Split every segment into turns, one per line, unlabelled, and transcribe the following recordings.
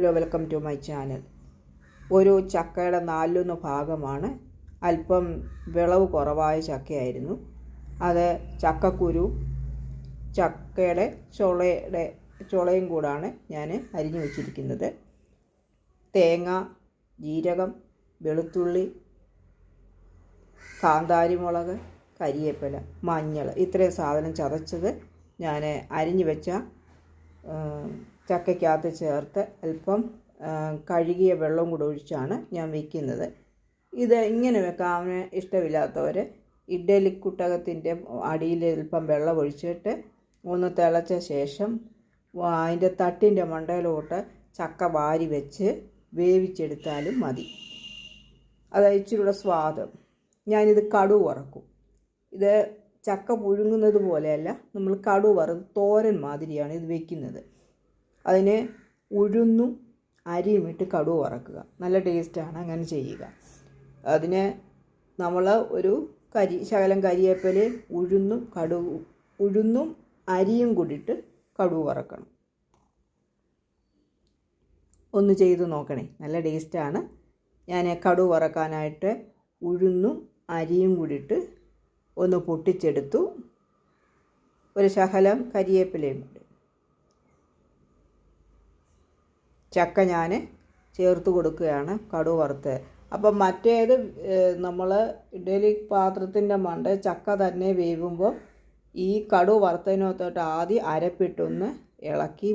Hello welcome to my channel ഒരു ചക്കയുടെ നാലിലൊന്ന് ഭാഗമാണ്. അല്പം വിളവ് കുറവായ ചക്കയായിരുന്നു. അത് ചക്കക്കുരു ചക്കയുടെ ചുളയുടെ ചുളയും കൂടാണ് ഞാൻ അരിഞ്ഞു വച്ചിരിക്കുന്നത്. തേങ്ങ ജീരകം വെളുത്തുള്ളി കാന്താരിമുളക് കരിയേപ്പില മഞ്ഞൾ. ഇത്രയും സാധനം ചതച്ചത് ഞാൻ അരിഞ്ഞു വെച്ച ചക്കയ്ക്കകത്ത് ചേർത്ത് അല്പം കഴുകിയ വെള്ളം കൂടെ ഒഴിച്ചാണ് ഞാൻ വയ്ക്കുന്നത് ഇത് ഇങ്ങനെ വെക്കാൻ ഇഷ്ടമില്ലാത്തവർ ഇഡ്ഡലി കുട്ടകത്തിന്റെ അടിയിൽ അല്പം വെള്ളം ഒഴിച്ചിട്ട് ഒന്ന് തിളച്ച ശേഷം അതിന്റെ തട്ടിന്റെ മണ്ടയിലോട്ട് ചക്ക വാരി വെച്ച് വേവിച്ചെടുത്താലും മതി. അത് ഇച്ചിരിയുടെ സ്വാദം. ഞാനിത് കടു വറക്കും. ഇത് ചക്ക പുഴുങ്ങുന്നത് പോലെയല്ല നമ്മൾ കടു വറുത്ത് തോരൻ മാതിരിയാണ് ഇത് വെക്കുന്നത്. അതിന് ഉഴുന്നും അരിയും ഇട്ട് കടു വറക്കുക. നല്ല ടേസ്റ്റാണ് അങ്ങനെ ചെയ്യുക. അതിന് നമ്മൾ ഒരു കരി ശകലം കരിയേപ്പൽ ഉഴുന്നും കടു ഉഴുന്നും അരിയും കൂടിയിട്ട് കടു വറക്കണം. ഒന്ന് ചെയ്ത് നോക്കണേ. നല്ല ടേസ്റ്റാണ് ഞാൻ കടു വറക്കാനായിട്ട് ഉഴുന്നും അരിയും കൂടിയിട്ട് ഒന്ന് പൊട്ടിച്ചെടുത്തു. ഒരു ശകലം കരിയേപ്പിലയും കൂടി. ചക്ക ഞാൻ ചേർത്ത് കൊടുക്കുകയാണ് കടു വറുത്ത് അപ്പം മറ്റേത് നമ്മൾ ഇഡലി പാത്രത്തിന്റെ മണ്ട ചക്ക തന്നെ വേവുമ്പോൾ ഈ കടു വറുത്തതിനകത്തോട്ട് ആദ്യം അരപ്പിട്ടൊന്ന് ഇളക്കി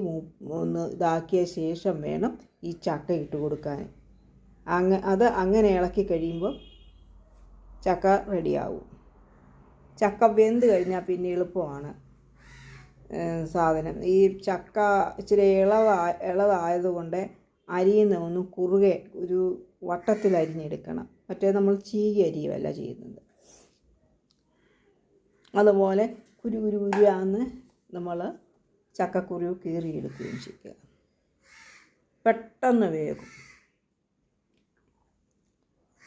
ഒന്ന് ഇതാക്കിയ ശേഷം വേണം ഈ ചക്ക ഇട്ട് കൊടുക്കാൻ. അങ്ങ അത് അങ്ങനെ ഇളക്കി കഴിയുമ്പോൾ ചക്ക റെഡിയാവും ചക്ക വെന്ത് കഴിഞ്ഞാൽ പിന്നെ എളുപ്പമാണ്. സാധനം. ഈ ചക്ക ഇച്ചിരി ഇളവ ഇളവായതുകൊണ്ട് അരിയുന്ന ഒന്ന് കുറുകെ ഒരു വട്ടത്തിൽ അരിഞ്ഞെടുക്കണം. മറ്റേ നമ്മൾ ചീകി അരിയുമല്ല ചെയ്യുന്നത്. അതുപോലെ കുരു കുരു കുരുയാന്ന് നമ്മൾ ചക്കക്കുരു കീറിയെടുക്കുകയും ചെയ്യുക. പെട്ടെന്ന് വേകും.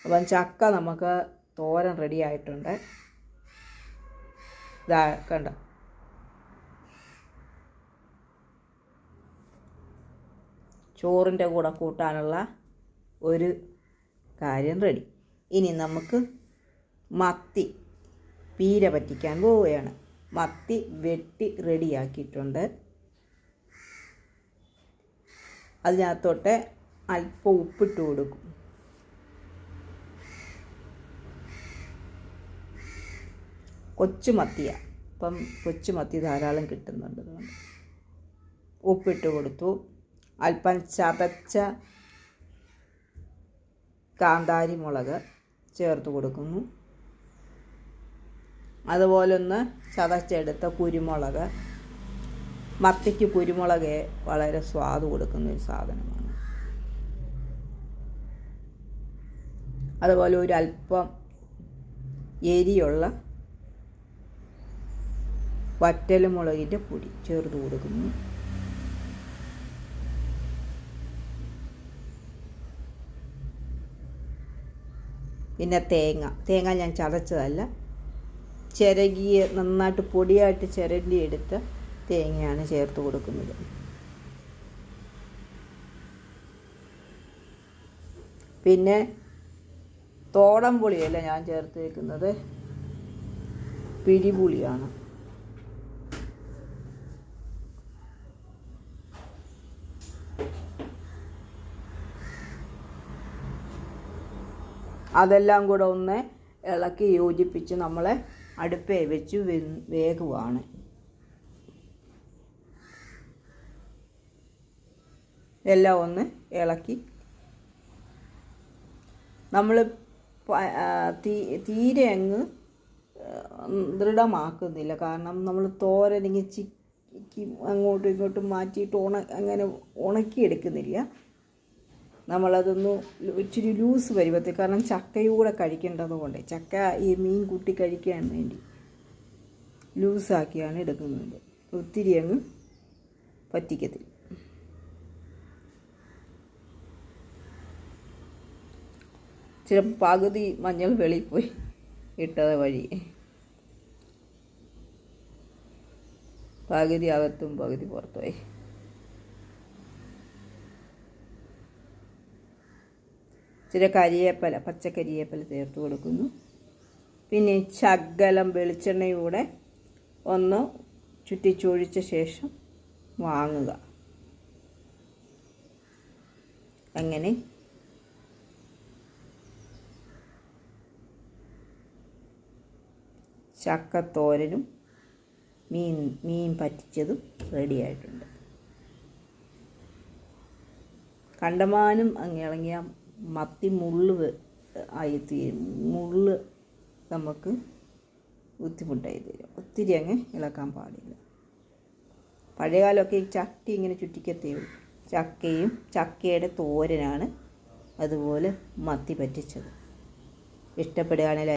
അപ്പം ചക്ക നമുക്ക് തോരൻ റെഡി ആയിട്ടുണ്ട്. ഇതാ കണ്ട? ചോറിന്റെ കൂടെ കൂട്ടാനുള്ള ഒരു കാര്യം റെഡി ഇനി നമുക്ക് മത്തി പീര പറ്റിക്കാൻ പോവുകയാണ്. മത്തി വെട്ടി റെഡിയാക്കിയിട്ടുണ്ട് അതിനകത്തോട്ട് അല്പം ഉപ്പിട്ട് കൊടുക്കും. കൊച്ചു മത്തിയാണ് അപ്പം കൊച്ചു മത്തി ധാരാളം കിട്ടുന്നുണ്ട്. ഉപ്പിട്ട് കൊടുത്തു. അല്പം ചതച്ച കാന്താരി മുളക് ചേർത്ത് കൊടുക്കുന്നു. അതുപോലെ ഒന്ന് ചതച്ചെടുത്ത കുരുമുളക്. മത്തിക്ക് കുരുമുളക് വളരെ സ്വാദ് കൊടുക്കുന്ന ഒരു സാധനമാണ്. അതുപോലെ ഒരു അല്പം എരിയുള്ള വറ്റൽമുളകിന്റെ പൊടി ചേർത്ത് കൊടുക്കുന്നു. പിന്നെ തേങ്ങ. തേങ്ങ ഞാൻ ചതച്ചതല്ല. ചിരകിയ നന്നായിട്ട് പൊടിയായിട്ട് ചിരണ്ടി എടുത്ത് തേങ്ങയാണ് ചേർത്ത് കൊടുക്കുന്നത്. പിന്നെ തോടം പുളിയല്ല ഞാൻ ചേർത്തേക്കുന്നത് പിരിപുളിയാണ് അതെല്ലാം കൂടെ ഒന്ന് ഇളക്കി യോജിപ്പിച്ച് നമ്മൾ അടുപ്പേ വെച്ച് വേകുവാണ്. എല്ലാം ഒന്ന് ഇളക്കി. നമ്മൾ തീ തീരെ അങ്ങ് ദൃഢമാക്കുന്നില്ല. കാരണം നമ്മൾ തോരനിങ്ങി ചിക്കി അങ്ങോട്ടും ഇങ്ങോട്ടും മാറ്റിയിട്ട് ഉണ അങ്ങനെ ഉണക്കിയെടുക്കുന്നില്ല. നമ്മളതൊന്ന് ഇച്ചിരി ലൂസ് പരുവത്തിൽ കാരണം ചക്കയൂടെ കഴിക്കേണ്ടത് കൊണ്ട്. ചക്ക ഈ മീൻ കൂട്ടി കഴിക്കാൻ വേണ്ടി ലൂസാക്കിയാണ് എടുക്കുന്നത്. ഒത്തിരി അങ്ങ് പറ്റിക്കത്തില്ല. ചിലപ്പോൾ പകുതി മഞ്ഞൾ വെളിയിൽ പോയി ഇട്ടത് വഴി. പകുതി അകത്തും പകുതി പുറത്തുമായി ഇച്ചിരി കരിയേപ്പല പച്ചക്കരിയേപ്പല ചേർത്ത് കൊടുക്കുന്നു. പിന്നെ ശകലം വെളിച്ചെണ്ണയൂടെ ഒന്ന് ചുറ്റിച്ചൊഴിച്ച ശേഷം വാങ്ങുക. അങ്ങനെ. ചക്കത്തോരനും മീൻ മീൻ പറ്റിച്ചതും റെഡിയായിട്ടുണ്ട് കണ്ടമാനം അങ്ങ് ഇളങ്ങിയ മത്തി മുള്ള് ആയി തീരും മുള്ള് നമുക്ക് ബുദ്ധിമുട്ടായി തീരും. ഒത്തിരി അങ്ങ് ഇളക്കാൻ പാടില്ല. പഴയകാലമൊക്കെ ഈ ചട്ടി ഇങ്ങനെ ചുറ്റിക്കത്തേ ചക്കയും ചക്കയുടെ തോരനാണ് അതുപോലെ മത്തി പറ്റിച്ചത്. ഇഷ്ടപ്പെടുകയാണെങ്കിൽ